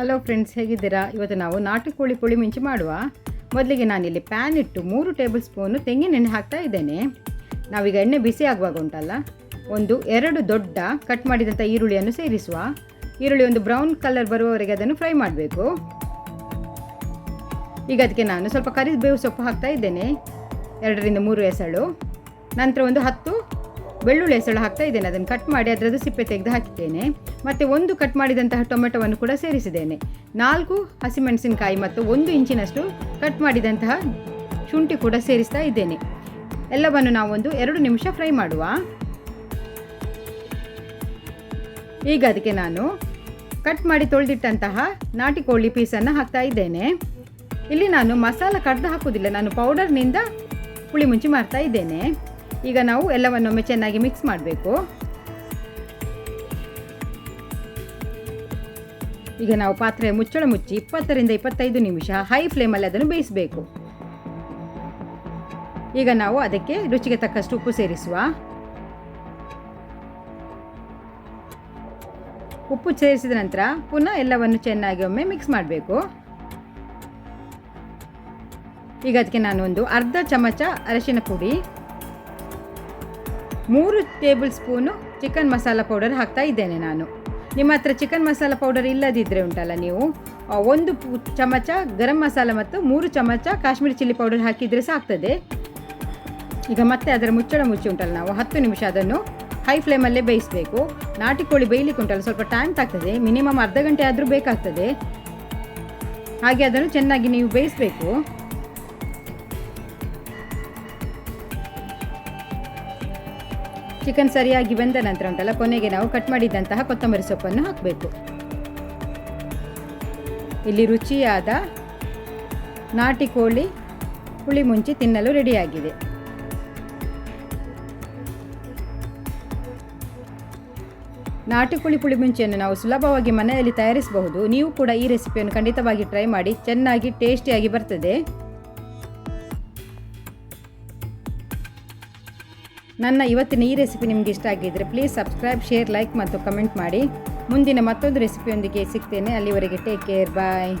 Hello friends ಹೇಗಿದ್ದೀರಾ? ಇವತ್ತು ನಾವು ನಾಟಿ ಕೋಳಿ ಪುಳಿ ಮಿಂಚಿ ಮಾಡುವ. ಮೊದಲಿಗೆ ನಾನಿಲ್ಲಿ ಪ್ಯಾನ್ ಇಟ್ಟು ಮೂರು ಟೇಬಲ್ ಸ್ಪೂನು ತೆಂಗಿನೆಣ್ಣೆ ಹಾಕ್ತಾ ಇದ್ದೇನೆ. ನಾವೀಗ ಎಣ್ಣೆ ಬಿಸಿ ಆಗುವಾಗ ಉಂಟಲ್ಲ, ಒಂದು ಎರಡು ದೊಡ್ಡ ಕಟ್ ಮಾಡಿದಂಥ ಈರುಳ್ಳಿಯನ್ನು ಸೇರಿಸುವ. ಈರುಳ್ಳಿ ಒಂದು ಬ್ರೌನ್ ಕಲರ್ ಬರುವವರೆಗೆ ಅದನ್ನು ಫ್ರೈ ಮಾಡಬೇಕು. ಈಗ ಅದಕ್ಕೆ ನಾನು ಸ್ವಲ್ಪ ಕರಿಬೇವು ಸೊಪ್ಪು ಹಾಕ್ತಾ ಇದ್ದೇನೆ. ಎರಡರಿಂದ ಮೂರು ಎಸಳು. ನಂತರ ಒಂದು ಹತ್ತು ಬೆಳ್ಳುಳ್ಳಿ ಎಸಳು ಹಾಕ್ತಾ ಇದ್ದೇನೆ. ಅದನ್ನು ಕಟ್ ಮಾಡಿ ಅದರದ್ದು ಸಿಪ್ಪೆ ತೆಗೆದು ಹಾಕಿದ್ದೇನೆ. ಮತ್ತು ಒಂದು ಕಟ್ ಮಾಡಿದಂತಹ ಟೊಮೆಟೊವನ್ನು ಕೂಡ ಸೇರಿಸಿದ್ದೇನೆ. ನಾಲ್ಕು ಹಸಿಮೆಣಸಿನಕಾಯಿ ಮತ್ತು ಒಂದು ಇಂಚಿನಷ್ಟು ಕಟ್ ಮಾಡಿದಂತಹ ಶುಂಠಿ ಕೂಡ ಸೇರಿಸ್ತಾ ಇದ್ದೇನೆ. ಎಲ್ಲವನ್ನು ನಾವೊಂದು ಎರಡು ನಿಮಿಷ ಫ್ರೈ ಮಾಡುವ. ಈಗ ಅದಕ್ಕೆ ನಾನು ಕಟ್ ಮಾಡಿ ತೊಳೆದಿಟ್ಟಂತಹ ನಾಟಿ ಕೋಳಿ ಪೀಸನ್ನು ಹಾಕ್ತಾ ಇದ್ದೇನೆ. ಇಲ್ಲಿ ನಾನು ಮಸಾಲ ಕಡ್ದು ಹಾಕೋದಿಲ್ಲ ನಾನು ಪೌಡರ್ನಿಂದ ಪುಳಿ ಮುಂಚಿ ಮಾಡ್ತಾ ಇದ್ದೇನೆ. ಈಗ ನಾವು ಎಲ್ಲವನ್ನೊಮ್ಮೆ ಚೆನ್ನಾಗಿ ಮಿಕ್ಸ್ ಮಾಡಬೇಕು. ಈಗ ನಾವು ಪಾತ್ರೆ ಮುಚ್ಚಳ ಮುಚ್ಚಿ ಇಪ್ಪತ್ತರಿಂದ ಇಪ್ಪತ್ತೈದು ನಿಮಿಷ ಹೈ ಫ್ಲೇಮಲ್ಲಿ ಅದನ್ನು ಬೇಯಿಸಬೇಕು. ಈಗ ನಾವು ಅದಕ್ಕೆ ರುಚಿಗೆ ತಕ್ಕಷ್ಟು ಉಪ್ಪು ಸೇರಿಸುವ. ಉಪ್ಪು ಸೇರಿಸಿದ ನಂತರ ಪುನಃ ಎಲ್ಲವನ್ನು ಚೆನ್ನಾಗಿ ಒಮ್ಮೆ ಮಿಕ್ಸ್ ಮಾಡಬೇಕು. ಈಗ ಅದಕ್ಕೆ ನಾನು ಒಂದು ಅರ್ಧ ಚಮಚ ಅರಶಿನ ಪುಡಿ ಮೂರು table spoon chicken masala powder ಹಾಕ್ತಾ ಇದ್ದೇನೆ ನಾನು. ನಿಮ್ಮ ಹತ್ರ ಚಿಕನ್ ಮಸಾಲ ಪೌಡರ್ ಇಲ್ಲದಿದ್ದರೆ ಉಂಟಲ್ಲ ನೀವು? ಒಂದು ಚಮಚ ಗರಂ ಮಸಾಲ ಮತ್ತು ಮೂರು ಚಮಚ ಕಾಶ್ಮೀರಿ ಚಿಲ್ಲಿ ಪೌಡರ್ ಹಾಕಿದರೆ ಸಾಕ್ತದೆ. ಈಗ ಮತ್ತೆ ಅದರ ಮುಚ್ಚಳ ಮುಚ್ಚಿ ಉಂಟಲ್ಲ ನಾವು, ಹತ್ತು ನಿಮಿಷ ಅದನ್ನು ಹೈ ಫ್ಲೇಮಲ್ಲೇ ಬೇಯಿಸಬೇಕು. ನಾಟಿ ಕೋಳಿ ಬೇಯಲಿಕ್ಕೆ ಉಂಟಲ್ಲ, ಸ್ವಲ್ಪ ಟೈಮ್ ತಾಗ್ತದೆ. ಮಿನಿಮಮ್ ಅರ್ಧ ಗಂಟೆ ಆದರೂ ಬೇಕಾಗ್ತದೆ. ಹಾಗೆ ಅದನ್ನು ಚೆನ್ನಾಗಿ ನೀವು ಬೇಯಿಸಬೇಕು. ಚಿಕನ್ ಸರಿಯಾಗಿ ಬೆಂದ ನಂತರ ಉಂಟಲ್ಲ ಕೊನೆಗೆ ನಾವು ಕಟ್ ಮಾಡಿದಂತಹ ಕೊತ್ತಂಬರಿ ಸೊಪ್ಪನ್ನು ಹಾಕಬೇಕು. ಇಲ್ಲಿ ರುಚಿಯಾದ ನಾಟಿ ಕೋಳಿ ಹುಳಿ ಮುಂಚಿ ತಿನ್ನಲು ರೆಡಿಯಾಗಿದೆ. ನಾಟಿ ಕೋಳಿ ಪುಳಿ ಮುಂಚಿಯನ್ನು ನಾವು ಸುಲಭವಾಗಿ ಮನೆಯಲ್ಲಿ ತಯಾರಿಸಬಹುದು. ನೀವು ಕೂಡ ಈ ರೆಸಿಪಿಯನ್ನು ಖಂಡಿತವಾಗಿ ಟ್ರೈ ಮಾಡಿ, ಚೆನ್ನಾಗಿ ಟೇಸ್ಟಿಯಾಗಿ ಬರ್ತದೆ. ನನ್ನ ಇವತ್ತಿನ ಈ ರೆಸಿಪಿ ನಿಮಗೆ ಇಷ್ಟ ಆಗಿದ್ದರೆ ಪ್ಲೀಸ್ ಸಬ್ಸ್ಕ್ರೈಬ್ ಶೇರ್ ಲೈಕ್ ಮತ್ತು ಕಮೆಂಟ್ ಮಾಡಿ. ಮುಂದಿನ ಮತ್ತೊಂದು ರೆಸಿಪಿಯೊಂದಿಗೆ ಸಿಗ್ತೇನೆ. ಅಲ್ಲಿವರೆಗೆ ಟೇಕ್ ಕೇರ್ ಬಾಯ್